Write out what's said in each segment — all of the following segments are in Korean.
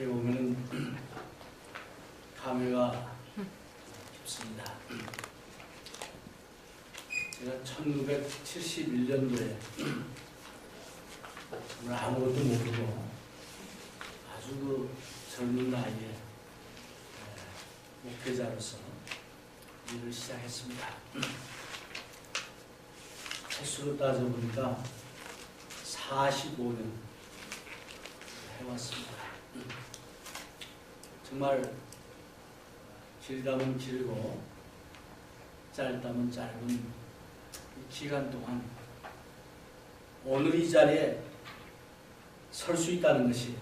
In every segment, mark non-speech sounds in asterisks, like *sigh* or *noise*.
어떻게 보면은 감회가 깊습니다. 제가 1971년도에 정말 아무것도 모르고 아주 그 젊은 나이에 에, 목회자로서 일을 시작했습니다. 횟수로 따져보니까 45년 해왔습니다. 정말 길다면 길고 짧다면 짧은 이 기간 동안 오늘 이 자리에 설 수 있다는 것이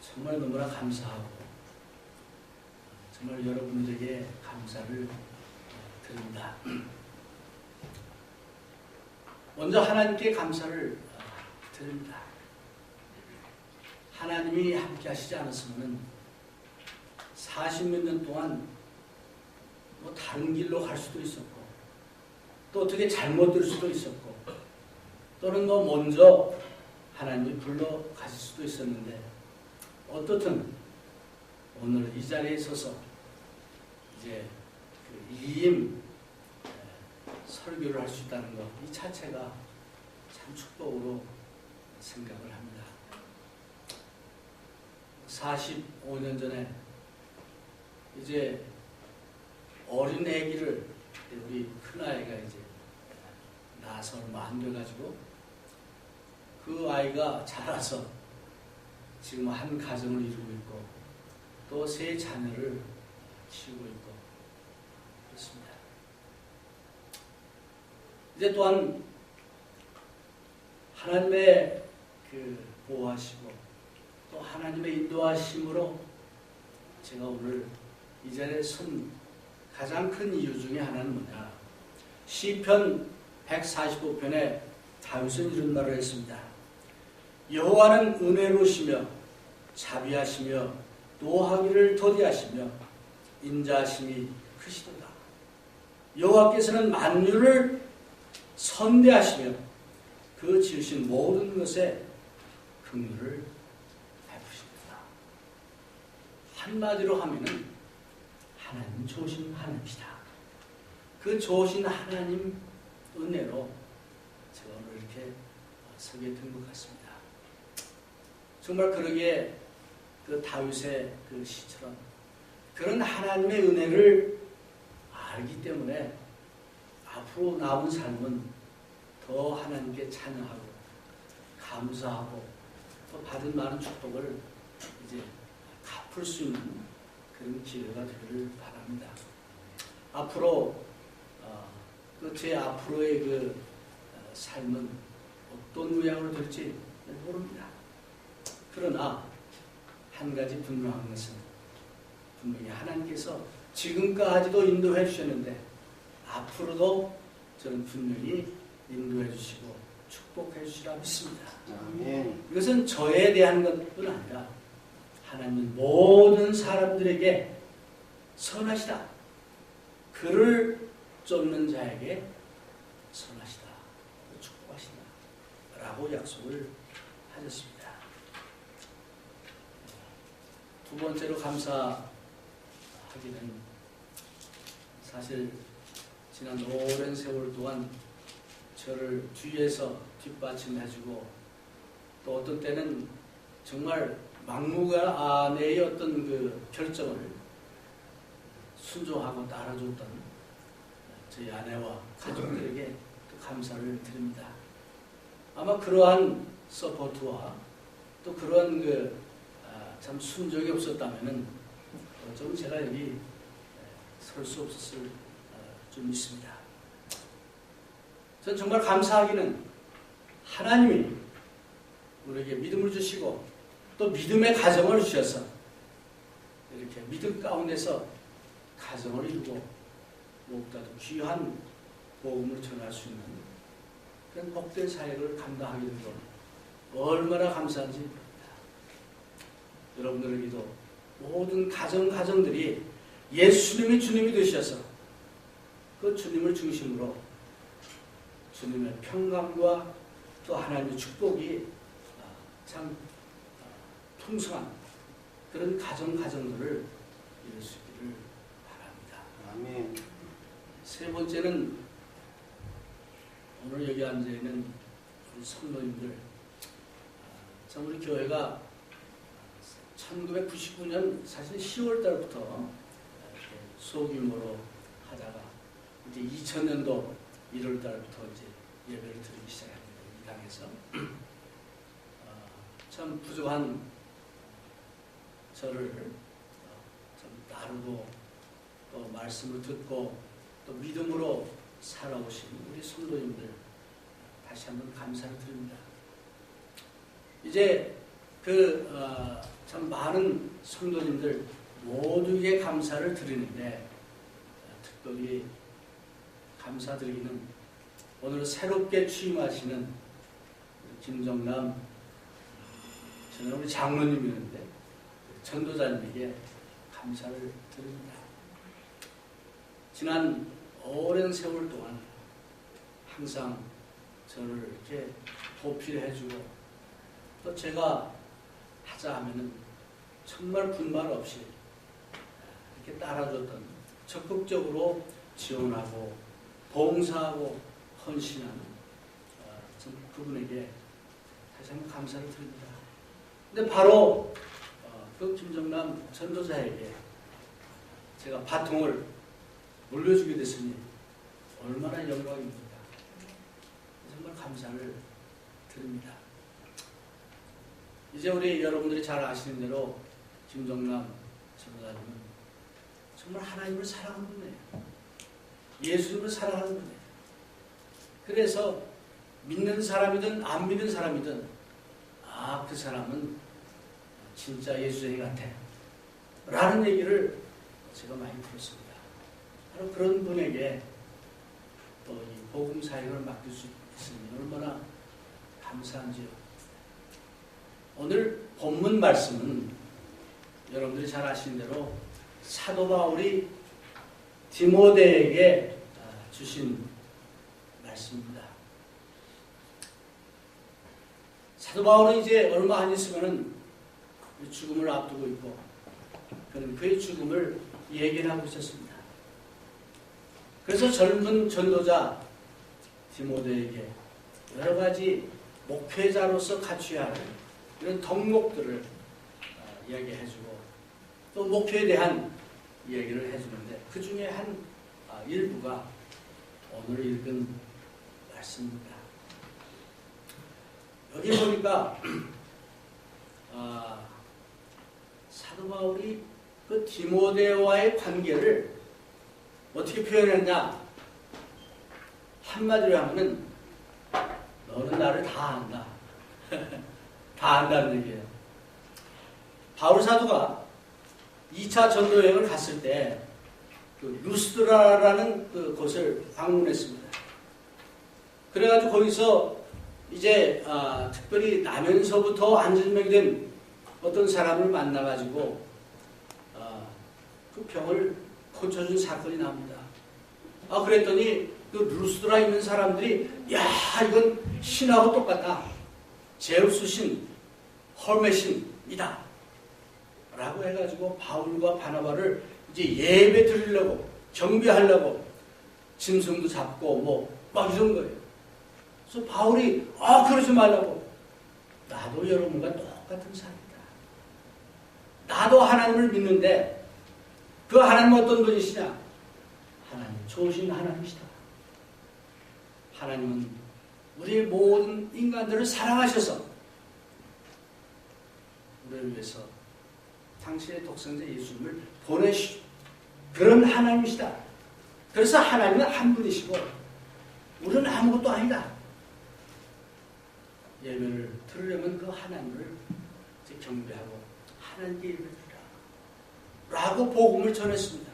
정말 너무나 감사하고 정말 여러분들에게 감사를 드립니다. 먼저 하나님께 감사를 드립니다. 하나님이 함께 하시지 않았으면 40몇 년 동안 뭐 다른 길로 갈 수도 있었고 또 어떻게 잘못 될 수도 있었고 또는 뭐 먼저 하나님이 불러 가실 수도 있었는데 어떻든 오늘 이 자리에 서서 이제 그 2임 설교를 할 수 있다는 것 이 자체가 참 축복으로 생각을 합니다. 45년 전에 이제 어린 애기를 우리 큰아이가 이제 안 돼가지고 그 아이가 자라서 지금 한 가정을 이루고 있고 또 세 자녀를 키우고 있고 그렇습니다. 이제 또한 하나님의 그 보호하시고 또 하나님의 인도하심으로 제가 오늘 이 자리에 선 가장 큰 이유 중에 하나는 뭐냐 시편 145편에 다윗은 이런 말을 했습니다. 여호와는 은혜로시며 자비하시며 노하기를 더디하시며 인자하심이 크시도다. 여호와께서는 만유를 선대하시며 그 지으신 모든 것에 긍휼을 베푸십니다. 한마디로 하면은 하나님 하나님이시다. 그 좋으신 하나님 은혜로 제가 오늘 이렇게 서게 된 것 같습니다. 정말 그러기에 그 다윗의 그 시처럼 그런 하나님의 은혜를 알기 때문에 앞으로 남은 삶은 더 하나님께 찬양하고 감사하고 또 받은 많은 축복을 이제 갚을 수 있는 그런 기회가 되기를 바랍니다. 앞으로 어, 그제 앞으로의 그 어, 삶은 어떤 모양으로 될지 모릅니다. 그러나 한 가지 분명한 것은 분명히 하나님께서 지금까지도 인도해 주셨는데 앞으로도 저는 분명히 인도해 주시고 축복해 주시라 믿습니다. 아멘. 이것은 저에 대한 것뿐 아니라 하나님 모든 사람들에게 선하시다. 그를 쫓는 자에게 선하시다. 축복하시다. 라고 약속을 하셨습니다. 두 번째로 감사하기는 사실 지난 오랜 세월 동안 저를 뒤에서 뒷받침해주고 또 어떤 때는 정말 막무가내의 어떤 그 결정을 순종하고 따라줬던 저희 아내와 가족들에게 또 감사를 드립니다. 아마 그러한 서포트와 또 그러한 그참 순종이 없었다면은 좀 제가 여기 설 수 없었을 좀 있습니다. 전 정말 감사하기는 하나님이 우리에게 믿음을 주시고 또 믿음의 가정을 주셔서 이렇게 믿음 가운데서 가정을 이루고 무엇보다도 귀한 복음을 전할 수 있는 그런 복된 사역을 감당하게 된것 얼마나 감사한지 모릅니다. 여러분들에게도 모든 가정 가정들이 예수님이 주님이 되셔서 그 주님을 중심으로 주님의 평강과 또 하나님의 축복이 참 풍성한 그런 가정 가정들을 이룰 수 있기를 바랍니다. 아멘. 세 번째는 오늘 여기 앉아 있는 우리 성도님들, 참 우리 교회가 1999년 사실 10월 달부터 소규모로 하다가 이제 2000년도 1월 달부터 이제 예배를 드리기 시작합니다. 이 당에서 어, 참 부족한 저를 어, 참 나르고 또 말씀을 듣고 또 믿음으로 살아오신 우리 성도님들 다시 한번 감사를 드립니다. 이제 그참 많은 성도님들 모두에게 감사를 드리는데 어, 특별히 감사드리기는 오늘 새롭게 취임하시는 김정남 저는 우리 장로님이었는데 전도자님에게 감사를 드립니다. 지난 오랜 세월 동안 항상 저를 이렇게 보필해주고 또 제가 하자 하면은 정말 분말 없이 이렇게 따라줬던 적극적으로 지원하고 봉사하고 헌신하는 어, 참 그분에게 다시 한번 감사를 드립니다. 근데 바로 김정남 전도자에게 제가 바통을 물려주게 됐으니 얼마나 영광입니까? 정말 감사를 드립니다. 이제 우리 여러분들이 잘 아시는 대로 김정남 전도사님은 정말 하나님을 사랑하는 분이에요. 예수님을 사랑하는 분이에요. 그래서 믿는 사람이든 안 믿는 사람이든 아, 그 사람은 진짜 예수님 같아. 라는 얘기를 제가 많이 들었습니다. 바로 그런 분에게 또 이 복음 사역을 맡길 수 있으니 얼마나 감사한지요. 오늘 본문 말씀은 여러분들이 잘 아시는 대로 사도 바울이 디모데에게 아, 주신 말씀입니다. 사도 바울은 이제 얼마 안 있으면은 죽음을 앞두고 있고 그는 그의 죽음을 예견하고 있었습니다. 그래서 젊은 전도자 디모데에게 여러 가지 목회자로서 갖춰야 하는 이런 덕목들을 어, 이야기해주고 또 목표에 대한 이야기를 해주는데 그 중에 한 아, 일부가 오늘 읽은 말씀입니다. 여기 보니까 아, *clears throat* 사도 바울이 그 디모데와의 관계를 어떻게 표현했냐? 한마디로 하면은 너는 나를 다 안다. *laughs* 다 안다는 얘기예요. 바울 사도가 2차 전도 여행을 갔을 때, 그 루스드라라는 그 곳을 방문했습니다. 그래가지고 거기서 이제 아, 특별히 나면서부터 안전명이 된 어떤 사람을 만나가지고 아, 그 병을 고쳐준 사건이 납니다. 아 그랬더니 그 루스드라 있는 사람들이 야 이건 신하고 똑같다. 제우스 신, 헐메 신이다. 라고 해가지고 바울과 바나바를 이제 예배 드리려고 경비하려고 짐승도 잡고 뭐 막 이런 거예요. 그래서 바울이 아 그러지 말라고 나도 여러분과 똑같은 사람이다. 나도 하나님을 믿는데 그 하나님 어떤 분이시냐? 하나님 좋으신 하나님이시다. 하나님은 우리 모든 인간들을 사랑하셔서 우리를 위해서 당신의 독생자 예수님을 보내시 그런 하나님이시다. 그래서 하나님은 한 분이시고 우리는 아무것도 아니다. 예배를 들으려면 그 하나님을 경배하고 하나님께 예배드리라. 라고 복음을 전했습니다.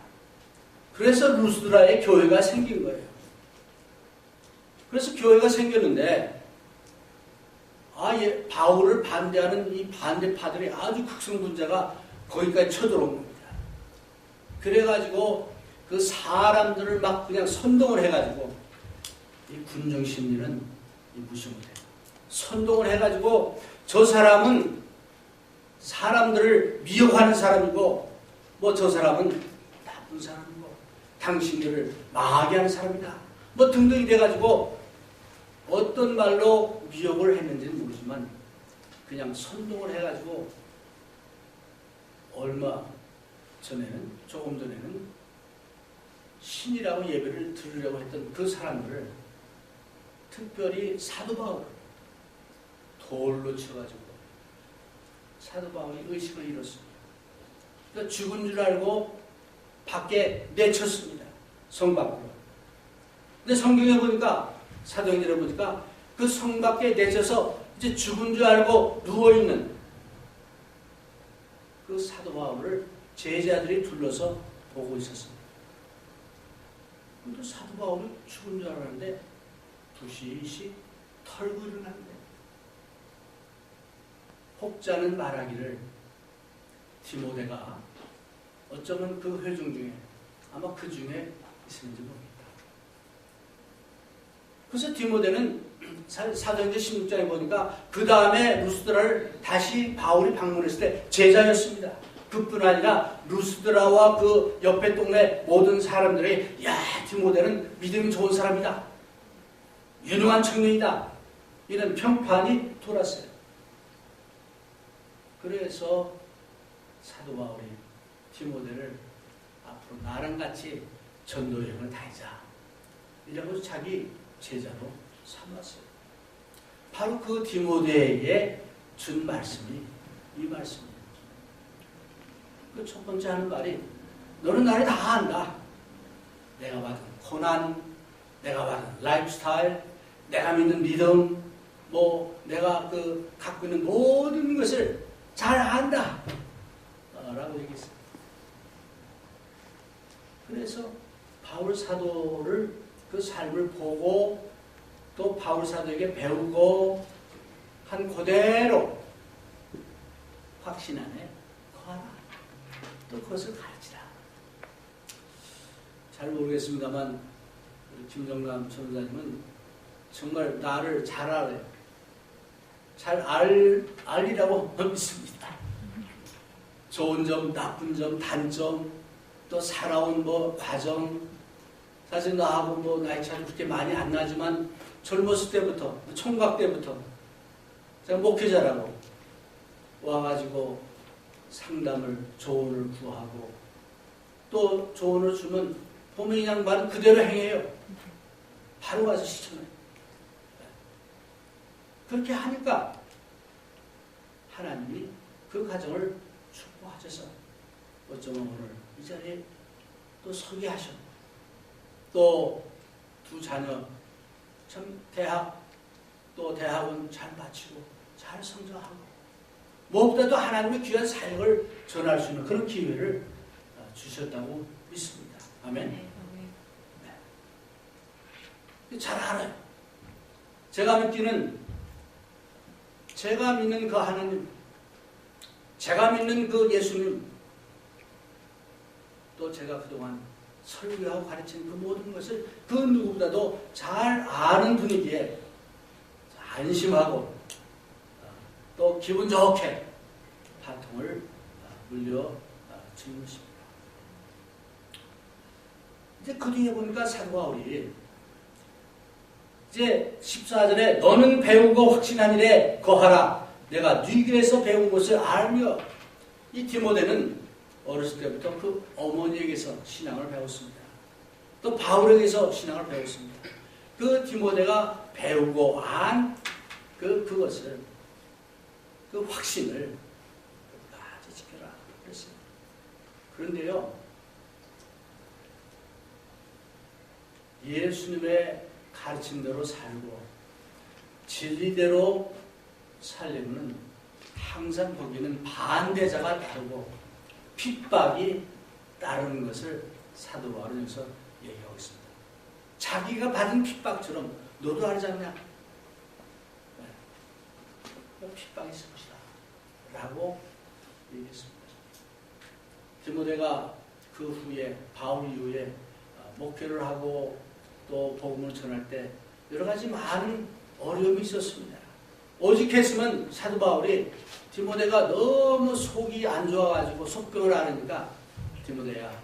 그래서 루스드라의 교회가 생긴 거예요. 그래서 교회가 생겼는데 아 예 바울을 반대하는 이 반대파들이 아주 극성분자가 거기까지 쳐들어온 겁니다. 그래가지고 그 사람들을 막 그냥 선동을 해가지고 이 군정 심리는 무시 못해요. 선동을 해가지고 저 사람은 사람들을 미워하는 사람이고 뭐 저 사람은 나쁜 사람이고 당신들을 망하게 하는 사람이다. 뭐 등등이 돼가지고 어떤 말로 미혹을 했는지는 모르지만 그냥 선동을 해가지고 얼마 전에는 조금 전에는 신이라고 예배를 들으려고 했던 그 사람들을 특별히 사도 바울 돌로 쳐가지고 사도 바울이 의식을 잃었습니다. 그러니까 죽은 줄 알고 밖에 내쳤습니다. 성 밖으로. 근데 성경에 보니까 사도행전에 보니까 그 성 밖에 내쳐서 이제 죽은 줄 알고 누워 있는 그 사도 바울을 제자들이 둘러서 보고 있었습니다. 근데 사도 바울이 죽은 줄 알았는데 부시시 털고 일어났는데 혹자는 말하기를 디모데가 어쩌면 그 회중 중에 아마 그 중에 있을지 모르겠다. 그래서 디모데는 사도행전 16장에 보니까 그 다음에 루스드라를 다시 바울이 방문했을 때 제자였습니다. 그뿐 아니라 루스드라와 그 옆에 동네 모든 사람들이 야 디모데는 믿음이 좋은 사람이다. 유능한 청년이다. 이런 평판이 돌았어요. 그래서 사도 바울이 디모데를 앞으로 나랑 같이 전도 여행을 다니자. 이라고 자기 제자로 삼았어요. 바로 그 디모데에게 준 말씀이 이 말씀이에요. 그 첫 번째 하는 말이 너는 나를 다 안다. 내가 받은 고난, 내가 받은 라이프 스타일, 내가 믿는 믿음, 뭐 내가 그 갖고 있는 모든 것을 잘 안다. 라고 얘기했어요. 그래서 바울 사도를 그 삶을 보고 또 바울 사도에게 배우고 한 그대로 확신 안에 거하라. 또 그것을 가르치라. 잘 모르겠습니다만 김정남 전사님은 정말 나를 잘 알아요. 잘 알, 알리라고 믿습니다. 좋은 점, 나쁜 점, 단점, 또 살아온 뭐 과정, 사실 나하고 뭐 나이 차이 그렇게 많이 안 나지만 젊었을 때부터, 총각 때부터 제가 목회자라고 와가지고 상담을, 조언을 구하고 또 조언을 주면 보면 양반은 그대로 행해요. 바로 가서 시청해요. 그렇게 하니까 하나님이 그 가정을 축복하셔서 어쩌면 오늘 이 자리에 또 서게 하셨고 또 두 자녀 참 대학 또 대학은 잘 마치고 잘 성장하고 무엇보다도 하나님의 귀한 사역을 전할 수 있는 그런 기회를 주셨다고 믿습니다. 아멘. 네. 잘 알아요. 제가 믿기는 제가 믿는 그 하나님, 제가 믿는 그 예수님, 또 제가 그동안 설교하고 가르친 그 모든 것을 그 누구보다도 잘 아는 분이기에 안심하고 또 기분 좋게 바통을 물려 주는 것입니다. 이제 그 뒤에 보니까 사도 바울이 이제 14절에 너는 배우고 확신한 일에 거하라. 내가 네게서 배운 것을 알며 이 디모데는 어렸을 때부터 그 어머니에게서 신앙을 배웠습니다. 또 바울에게서 신앙을 배웠습니다. 그 디모데가 배우고 안 그, 그것을, 그 확신을 끝까지 지켜라. 그랬습니다. 그런데요, 예수님의 가르침대로 살고 진리대로 살려면 항상 거기는 반대자가 따르고 핍박이 따르는 것을 사도 바울은 여기서 얘기하고 있습니다. 자기가 받은 핍박처럼 너도 알지 않냐? 네. 핍박이 있을 것이다. 라고 얘기했습니다. 디모데가 그 후에 바울 이후에 목회를 하고 또 복음을 전할 때 여러 가지 많은 어려움이 있었습니다. 오직 했으면 사도 바울이 디모데가 너무 속이 안 좋아가지고 속병을 앓으니까 디모데야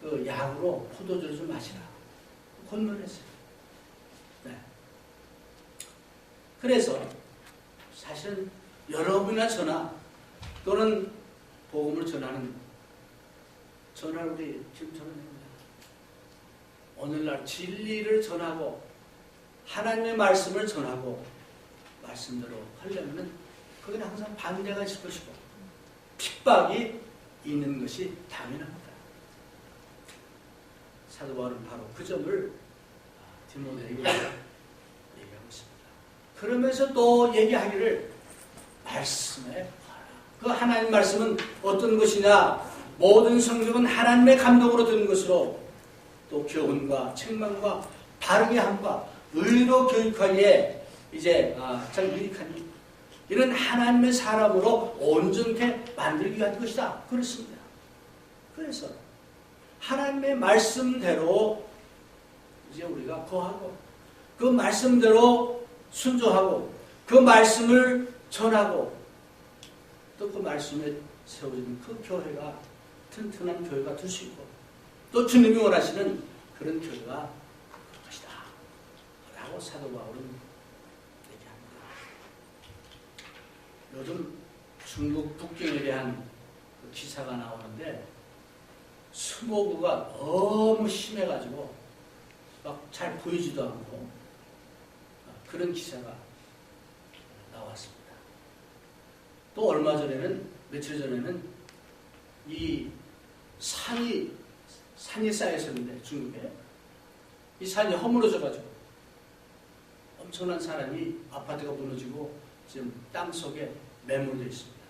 그 약으로 포도주를 좀 마시라 권면했어요. 네. 그래서 사실은 여러분이나 저나 또는 복음을 전하는 전할 우리 지금 저는 됩니다. 오늘날 진리를 전하고 하나님의 말씀을 전하고 말씀대로 하려면은 거기는 항상 반대가 있을 것이고 핍박이 있는 것이 당연합니다. 사도 바울은 바로 그 점을 디모데에게 *laughs* 얘기하고 있습니다. 그러면서 또 얘기하기를 말씀에. 그 하나님 말씀은 어떤 것이냐? 모든 성경은 하나님의 감동으로 든 것으로 또 교훈과 책망과 바르게 함과 의로 교육하기에 이제 아, 참 유익하니 이런 하나님의 사람으로 온전케 만들기 위한 것이다. 그렇습니다. 그래서 하나님의 말씀대로 이제 우리가 거하고 그 말씀대로 순종하고 그 말씀을 전하고 또 그 말씀에 세워진 그 교회가 튼튼한 교회가 될 수 있고 또 주님이 원하시는 그런 교회가 될 것이다. 라고 사도 바울은 얘기합니다. 요즘 중국 북경에 대한 그 기사가 나오는데 스모그가 너무 심해가지고 막 잘 보이지도 않고 그런 기사가 나왔습니다. 또 얼마 전에는 며칠 전에는 이 산이 산이 쌓여 있었는데 중국에 이 산이 허물어져가지고 엄청난 사람이 아파트가 무너지고 지금 땅 속에 매몰되어 있습니다.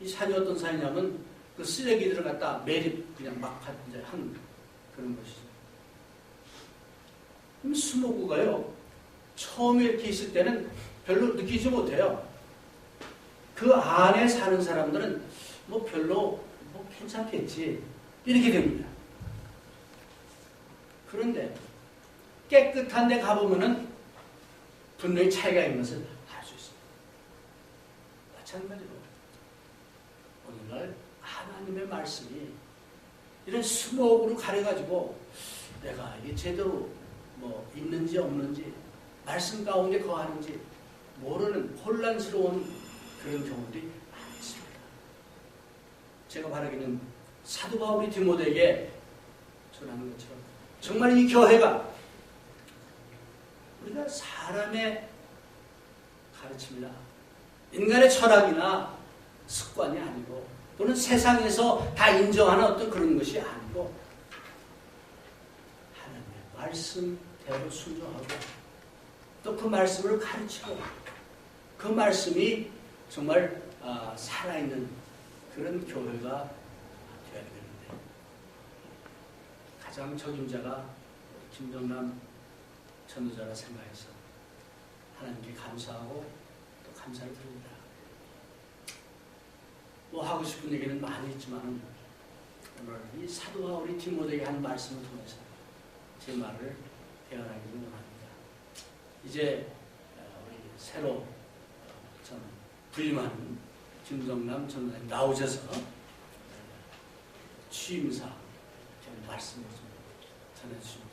이 산이 어떤 산이냐면 그 쓰레기들을 갖다 매립 그냥 막 한, 이제 한 그런 것이죠. 그럼 스모그가요 처음에 이렇게 있을 때는 별로 느끼지 못해요. 그 안에 사는 사람들은 뭐 별로 뭐 괜찮겠지 이렇게 됩니다. 그런데 깨끗한 데 가보면은 분명히 차이가 있는 것을 알 수 있습니다. 마찬가지로 오늘날 하나님의 말씀이 이런 스모그로 가려가지고 내가 이게 제대로 뭐 있는지 없는지 말씀 가운데 거하는지 모르는 혼란스러운 그런 경우들이 많이 있습니다. 제가 바라기는 사도 바울이 디모데에게 전하는 것처럼 정말 이 교회가 우리가 사람의 가르침이나 인간의 철학이나 습관이 아니고 또는 세상에서 다 인정하는 어떤 그런 것이 아니고 하나님의 말씀대로 순종하고 또 그 말씀을 가르치고 그 말씀이 정말 아, 살아있는 그런 교회가 되어야 되는데 가장 적임자가 김정남 전도자라 생각해서 하나님께 감사하고 또 감사를 드립니다. 뭐 하고 싶은 얘기는 많이 있지만 오늘 이 사도 바울이 디모데에게 한 말씀을 통해서 제 말을 대언하기를 원합니다. 이제 어, 우리 새로 어, 전 부임한 김정남 전사님 나오셔서 어, 취임사 좀 말씀을 좀 전해주시면